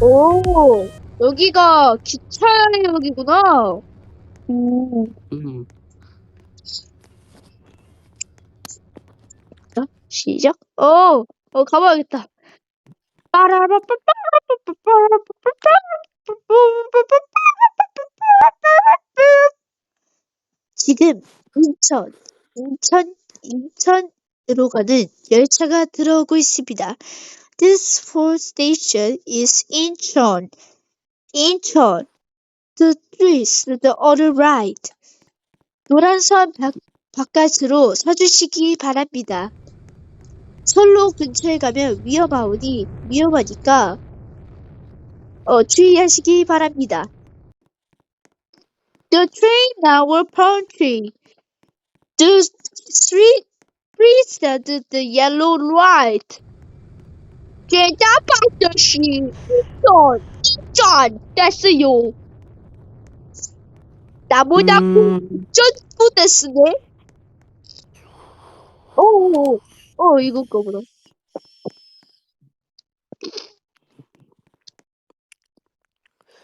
오, 여기가 기차역이구나. 음, 음. 시작. 어, 어, 가봐야겠다. 지금 인천, 인천, 인천으로 가는 열차가 들어오고 있습니다. This fourth station is Incheon. Incheon. The trees the other right. 노란 선 바, 바깥으로 서주시기 바랍니다. 선로 근처에 가면 위험하오니 위험하니까 어, 주의하시기 바랍니다. The train will pantry. The street trees at the yellow light.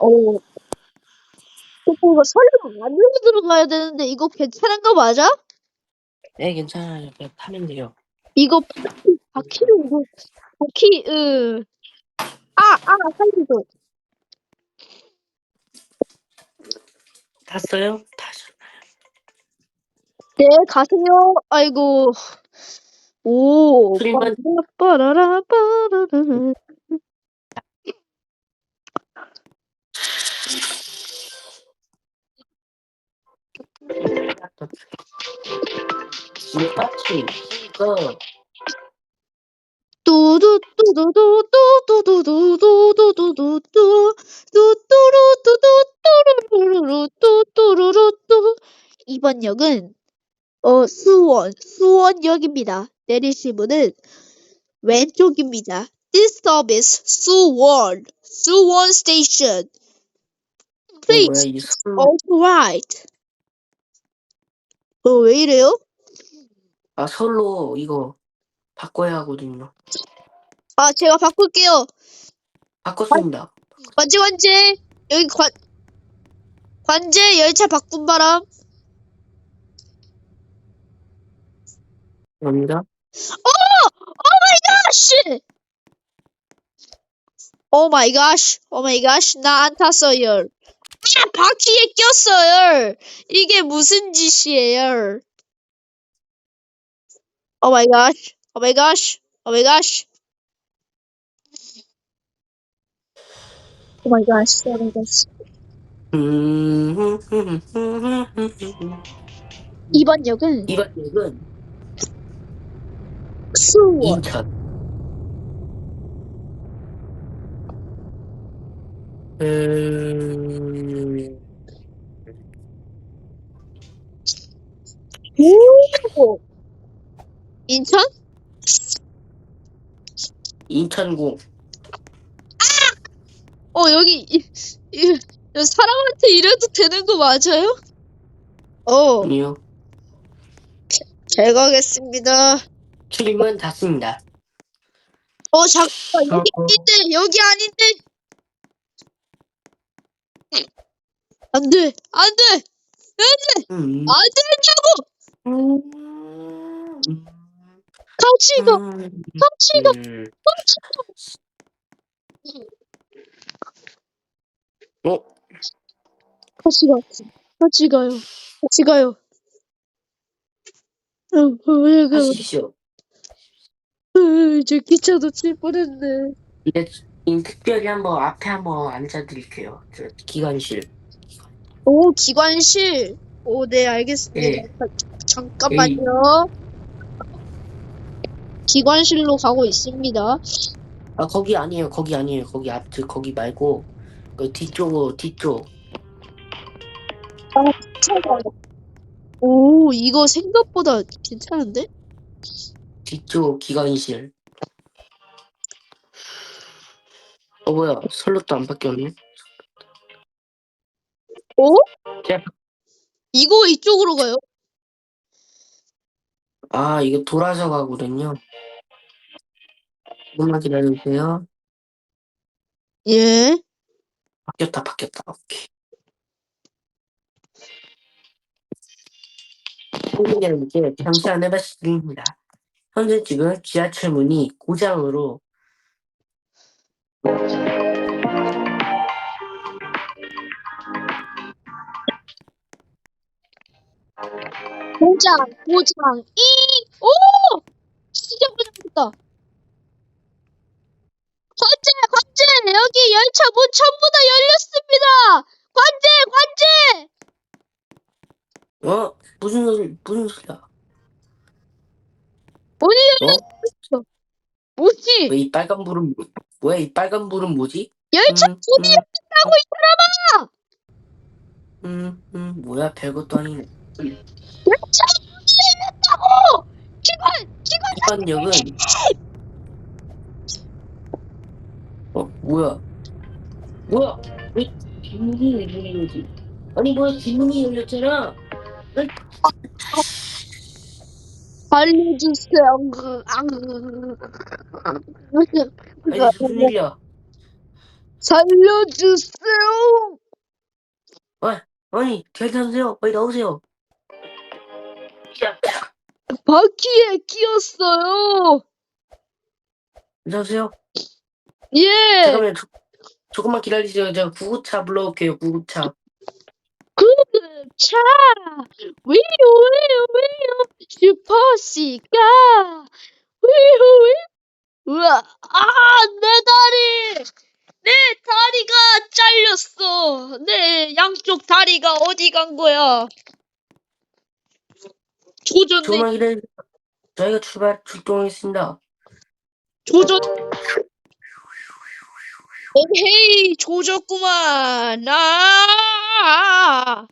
오, 어, 이거 설마 안으로 들어가야 되는데 이거 괜찮은 거 맞아? 네, 괜찮아요. 그냥 타면 돼요. 이거 바퀴, 바퀴로 이거 바퀴 으. 아, 아, 살려줘. 탔어요? 타죠. 네, 가세요. 아이고. 오. 프리만- 빠라라 빠라라. 김밥집, 이거, 이번 역은 어 수원 수원역입니다. 내리실 분은 왼쪽입니다. This is 수원 수원 station. Please 이 술, also right. 어왜 이래요? 아, 설로 이거 바꿔야 하거든요. 아 제가 바꿀게요. 바꿨습니다. 관제 관제 여기 관 관제 열차 바꾼 바람. 갑니다. 씨! 오 마이 갓. 오 마이 갓. 나안 탔어요. 아, 바퀴에 꼈어요. 이게 무슨 짓이에요? 오 마이 갓. 오 마이 갓. 오 마이 갓. 오 마이 갓. 오 마이 갓. 음, 이번 역은 이번 역은 수원. 인천. 음, 오! 인천? 인천공. 어, 여기, 이, 이, 사람한테 이래도 되는 거 맞아요? 어, 아니요. 잘 가겠습니다. 출입문 닫습니다. 어, 잠깐, 여기 아닌데, 여기 아닌데. 안 돼, 안 돼, 음, 안 되냐고! 음, 같이 가, 음. 어? 같이 가, 같이 가요, 같이 가요. 어, 어, 왜 가? 하십시오. 어, 저 기차 놓칠 뻔했네. 근데 이 특별히 한번 앞에 한번 앉아드릴게요. 저 기관실. 오, 기관실. 오, 네, 알겠습니다. 네. 잠깐만요. 기관실로 가고 있습니다. 아 거기 아니에요. 거기 아니에요. 거기 앞트 거기 말고 그 뒤쪽 뒤쪽. 오, 이거 생각보다 괜찮은데? 뒤쪽 기관실. 어 뭐야 설로도 안 바뀌었네. 오? 제가- 이거 이쪽으로 가요? 아 이거 돌아서 가거든요. 조금만 기다려주세요. 예. 바뀌었다, 바뀌었다. 오케이. 여러분께 잠시 안내 말씀드립니다. 현재 지금 지하철 문이 고장으로 고장, 고장, 이, 오! 진짜 고장났다. 관제, 관제! 여기 열차 문 전부 다 열렸습니다! 관제, 관제! 어 무슨 소리 무슨 소리야? 문이 어? 열렸어. 뭐지? 왜 이 빨간 불은 뭐- 뭐야 이 빨간 불은 뭐지? 열차 음, 문이 음, 열렸다고 이 사람아! 음, 음, 뭐야 별것도 아니네. 열차 문이 열렸다고! 기관, 기관, 이번역은 어 뭐야 뭐야 왜 뒷문이 열리는 거지? 아니 뭐야 뒷문이 열렸잖아. 알려주세요. 아니 무슨 일이야? 살려주세요. 아니 대단하세요. 빨리 나오세요. 야, 바퀴에 끼었어요. 안녕하세요. 예. 잠깐만 조, 조금만 기다리세요. 제가 구급차 불러올게요. 구급차. 차 위로 위로 위로 슈퍼시가 위로 위로 우와 아내 다리 내 다리가 잘렸어 내 양쪽 다리가 어디 간 거야 조졌네 조금만 기다리세요. 저희가 출발 출동하겠습니다. 조졌 에헤이 조졌구만 아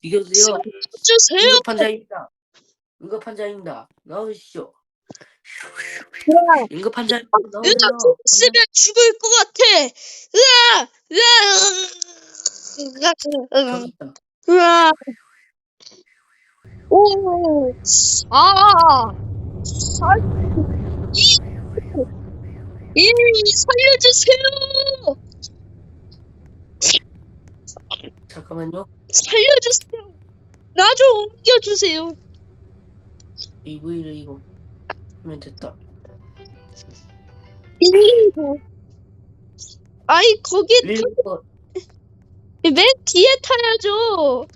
이겨주세요. 주세요 응급환자입니다. 응급환자입니다. 나오시죠. 응급환자입니다. 누나 나오세요. 쓰면 죽을 것 같아. 으아, 으아, 있다. 으아. 오, 아, 살, 이, 이 살려주세요. 잠깐만요. 살려주세요. 나 좀 옮겨주세요. 이브이를 이거 하면 됐다. 이거. 아이 거기 일거 맨 뒤에 타야죠.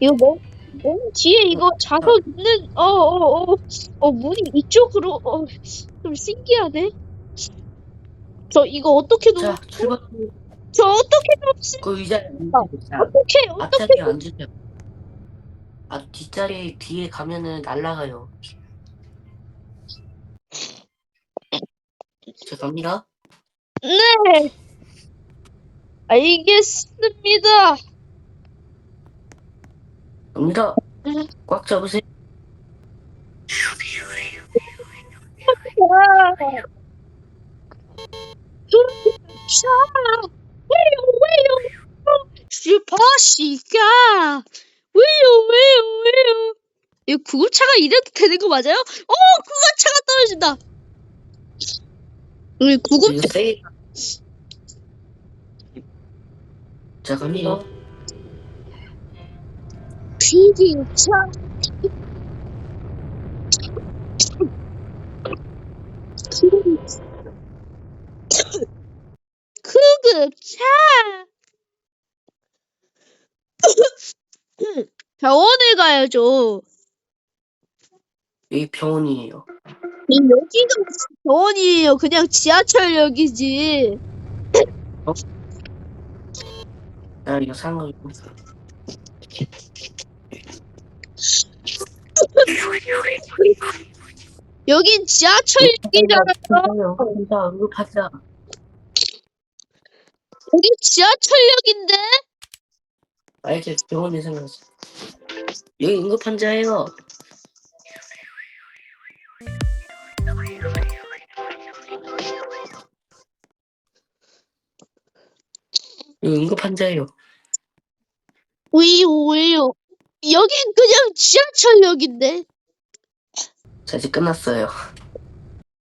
이거 뭐, 맨 뒤에 이거 좌석 있는, 어, 어, 어, 어, 문이 이쪽으로, 어, 좀 신기하네. 저 이거 어떻게 놓, 자 출발. 저 어떻게 놓지? 그 의자에 앉으세요. 자, 어떻게, 어떻게, 앞자리에 앉으세요. 아 뒷자리 뒤에 가면은 날라가요. 자 갑니다. 네. 알겠습니다. 갑니다. 네. 꽉 잡으세요. 아. 자, 왜요, 왜요? 슈퍼시가 왜요, 왜요, 왜요? 이거 구급차가 이래도 되는 거 맞아요? 어, 구급차가 떨어진다. 우리 구급 이거 세게. 자 갑니다. 피디차. 구급차. 병원에 가야죠. 여기 병원이에요. 이 여기가 무슨 병원이에요. 그냥 지하철역이지. 야 이거 상관. 여긴 지하철역이잖아요. 혼자 응급하자. 여기 지하철역인데? 아 이렇게 병원에 생각했어. 여기 응급 환자예요. 응급 환자예요. 왜요, 왜요? 여긴 그냥 지하철역인데. 자, 이제 끝났어요.